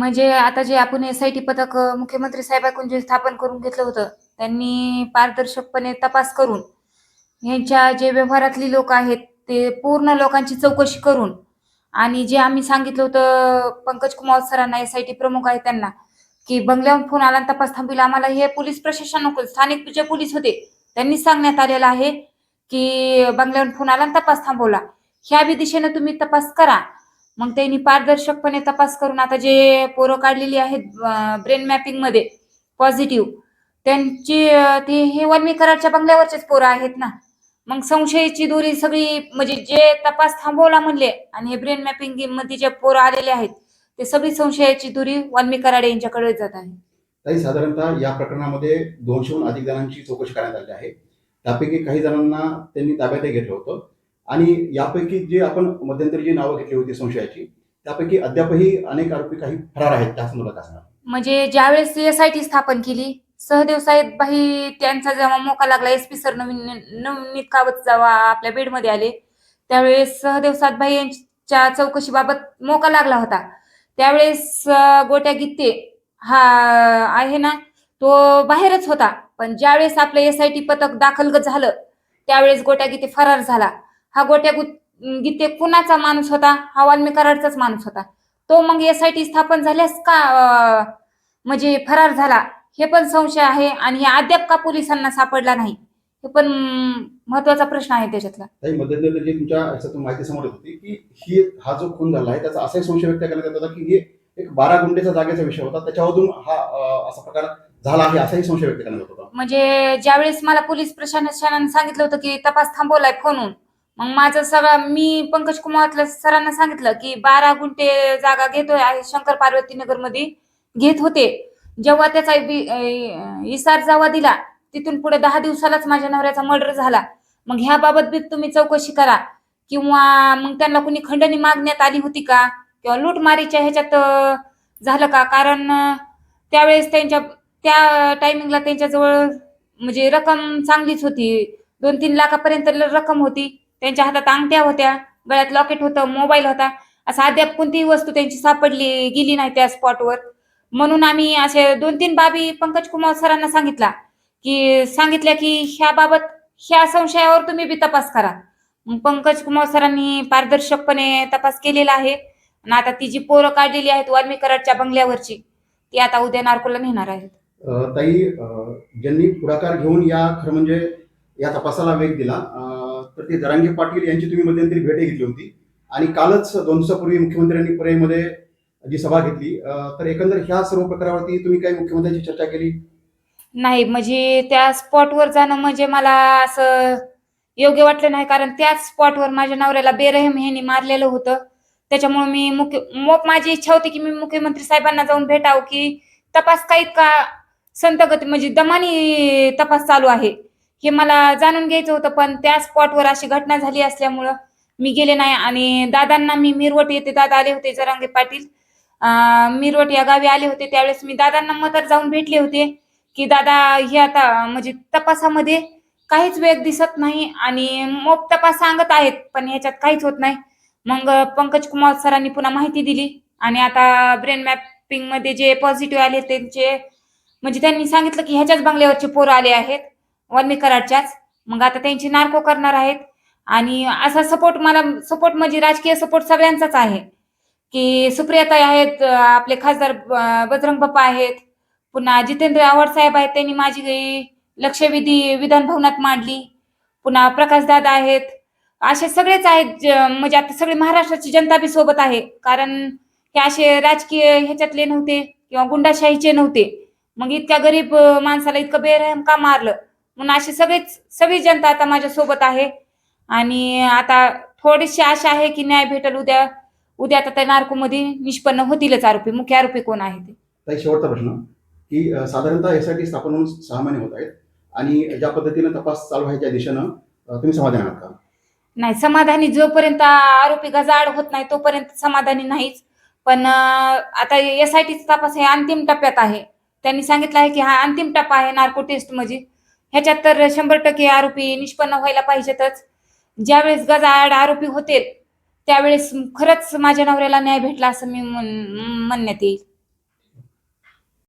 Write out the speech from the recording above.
म्हणजे आता जे आपण एस आय टी पथक मुख्यमंत्री साहेबांकडून जे स्थापन करून घेतलं होतं त्यांनी पारदर्शकपणे तपास करून यांच्या जे व्यवहारातली लोक आहेत ते पूर्ण लोकांची चौकशी करून आणि जे आम्ही सांगितलं होतं पंकज कुमार सरांना एस आय टी प्रमुख आहेत त्यांना की बंगल्यावर फोन आला तपास थांबविला आम्हाला हे पोलीस प्रशासन नको स्थानिक जे पोलीस होते त्यांनी सांगण्यात आलेलं आहे की बंगल्यावर फोन आला तपास थांबवला. ह्या बी दिशेनं तुम्ही तपास करा. मग त्यांनी पारदर्शकपणे तपास करून आता जे पोरं काढलेली आहेत ब्रेन मॅपिंगमध्ये पॉझिटिव्ह त्यांची ते हे वल्मी कराडच्या बंगल्यावरचेच पोरं आहेत ना. मग संशयाची दोरी सगळी म्हणजे जे तपास थांबवला म्हणले आणि हे ब्रेन मॅपिंगमध्ये जे पोरं आलेले आहेत ते सगळी संशयाची दोरी वाल्मी कराड यांच्याकडे जात आहे. ताई साधारणतः या प्रकरणामध्ये दोनशेहून अधिक जणांची चौकशी करण्यात आली आहे. त्यापैकी काही जणांना त्यांनी ताब्यातही घेतलं होतं. आणि यापैकी जे आपण मध्यंतरी जी नावं घेतली होती संशयाची त्यापैकी अद्यापही अनेक आरोपी काही फरार आहेत त्याच मुलात असणार. म्हणजे ज्यावेळेस एस आय टी स्थापन केली सहदेव साहेबबाई त्यांचा जेव्हा मोका लागला एस पी सर नवीन नवनीत कावत जेव्हा आपल्या बेडमध्ये आले त्यावेळेस सहदेव सातभाई यांच्या चौकशीबाबत मोका लागला होता. त्यावेळेस गोट्या गीते हा आहे ना तो बाहेरच होता. पण ज्यावेळेस आपलं एस आय टी पथक दाखल झालं त्यावेळेस गोट्या गीते फरार झाला. हा गोट्या गुत- कुणाचा माणूस होता? हा वाल्मी कराडचाच माणूस होता. तो मग एस आय टी स्थापन झाल्यास का म्हणजे फरार झाला? हे पण संशय आहे आणि हे अद्याप का पोलिसांना सापडला नाही? हे पण महत्त्वाचा प्रश्न आहे त्याच्यातला. ताई मध्यंतरी जी तुमच्या याच्यातून माहिती समोर येत होती की ही हा जो खून झाला आहे त्याचा असाही संशय व्यक्त करण्यात येत होता की हे एक बारा गुंठेचा जागेचा विषय होता. त्याच्यामधून हा असा प्रकार झाला आहे असाही संशय व्यक्त करण्यात येत होता. म्हणजे ज्यावेळेस मला पोलीस प्रशासनाने सांगितलं होतं की तपास थांबवलाय फोनून मग माझं सगळं मी पंकज कुमार सरांना सांगितलं की बारा गुंठे जागा घेतोय आहे शंकर पार्वती नगरमध्ये घेत होते. जेव्हा त्याचा इसार जावा दिला तिथून पुढे दहा दिवसालाच माझ्या नवऱ्याचा मर्डर झाला. मग ह्याबाबत बी तुम्ही चौकशी करा. किंवा मग त्यांना कुणी खंडणी मागण्यात आली होती का? किंवा लूटमारीच्या ह्याच्यात झालं का? कारण त्यावेळेस त्यांच्या त्या टायमिंगला त्यांच्याजवळ म्हणजे रक्कम चांगलीच होती. दोन तीन लाखापर्यंत रक्कम होती. त्यांच्या हातात अंगठ्या होत्या गळ्यात लॉकेट होतं मोबाईल होता. असं अद्याप कोणतीही वस्तू त्यांची सापडली गेली नाही त्या स्पॉटवर म्हणून आम्ही असे दोन तीन बाबी पंकज कुमार सरांना सांगितला की सांगितल्या की ह्याबाबत ह्या संशयावर तुम्ही बी तपास करा. पंकज कुमार सरांनी पारदर्शकपणे तपास केलेला आहे. आणि आता ती जी पोरं काढलेली आहेत वाल्मी कराडच्या बंगल्यावरची ती आता उद्या नारकोला नेणार आहेत. ताई ज्यांनी पुढाकार घेऊन या खरं म्हणजे या तपासाला वेग दिला तर ते जरांगे पाटील यांची तुम्ही मध्यंतरी भेट घेतली होती. आणि कालच दोन दिवसापूर्वी मुख्यमंत्र्यांनी पर्यायमध्ये जी सभा घेतली. तर एकंदर ह्या सर्व प्रकारावरती तुम्ही काही मुख्यमंत्र्यांची चर्चा केली? नाही म्हणजे त्या स्पॉटवर जाणं म्हणजे मला असं योग्य वाटलं नाही. कारण त्याच स्पॉटवर माझ्या नवऱ्याला बेरहम ह्यांनी मारलेलं होतं. त्याच्यामुळे मी मुख्य मग माझी इच्छा होती की मी मुख्यमंत्री साहेबांना जाऊन भेटावं की तपास काही का संतगती म्हणजे दमानी तपास चालू आहे. हे मला जाणून घ्यायचं होतं पण त्या स्पॉटवर अशी घटना झाली असल्यामुळं मी गेले नाही आणि दादांना मी मिरवट येते दादा आले होते जरांगे पाटील. मिरवट या गावी आले होते त्यावेळेस मी दादांना मदत जाऊन भेटले होते की दादा हे आता म्हणजे तपासामध्ये काहीच वेग दिसत नाही आणि मोप तपास सांगत आहेत पण ह्याच्यात काहीच होत नाही. मग पंकज कुमार सरांनी पुन्हा माहिती दिली आणि आता ब्रेन मॅपिंगमध्ये जे पॉझिटिव्ह आले त्यांचे म्हणजे त्यांनी सांगितलं की ह्याच्याच बंगल्यावरचे पोरं आले आहेत. वाल्मी कराडच्याच मग आता त्यांची नार्को करणार आहेत. आणि असा सपोर्ट मला सपोर्ट म्हणजे राजकीय सपोर्ट सगळ्यांचाच आहे. की सुप्रियाताई आहेत आपले खासदार बजरंग बाप्पा आहेत. पुन्हा जितेंद्र आव्हाड साहेब आहेत त्यांनी माझी लक्षवेधी विधान भवनात मांडली. पुन्हा प्रकाश दादा आहेत. असे सगळेच आहेत ज- म्हणजे आता सगळे महाराष्ट्राची जनता बी सोबत आहे. कारण हे असे राजकीय ह्याच्यातले नव्हते किंवा गुंडाशाहीचे नव्हते. मग इतक्या गरीब माणसाला इतकं बेरहम का मारलं? म्हणून अशी सगळीच सगळी जनता आता माझ्या सोबत आहे. आणि आता थोडीशी आशा आहे की न्याय भेटेल उद्या उद्या आता त्या नार्कोमध्ये निष्पन्न होतीलच आरोपी. मुख्य आरोपी कोण आहे ते? ताई शेवटचा प्रश्न. की अं, साधारणतः टी स्थापन होऊन सहा महिने होत आहेत. आणि ज्या पद्धतीनं तपास चालू आहे त्या दिशेनं अं, तुम्ही समाधान आहात का? नाही समाधानी जोपर्यंत आरोपी गजाआड होत नाही तोपर्यंत समाधानी नाहीच. पण अं, आता एस आय तपास हे अंतिम टप्प्यात आहे. त्यांनी सांगितलं आहे की हा अंतिम टप्पा आहे नार्को टेस्ट म्हणजे ह्याच्यात तर शंभर टक्के आरोपी निष्पन्न व्हायला पाहिजेतच. ज्यावेळेस गजाआड आरोपी होते त्यावेळेस खरंच माझ्या नवऱ्याला न्याय भेटला असं मी म्हणण्यात येईल.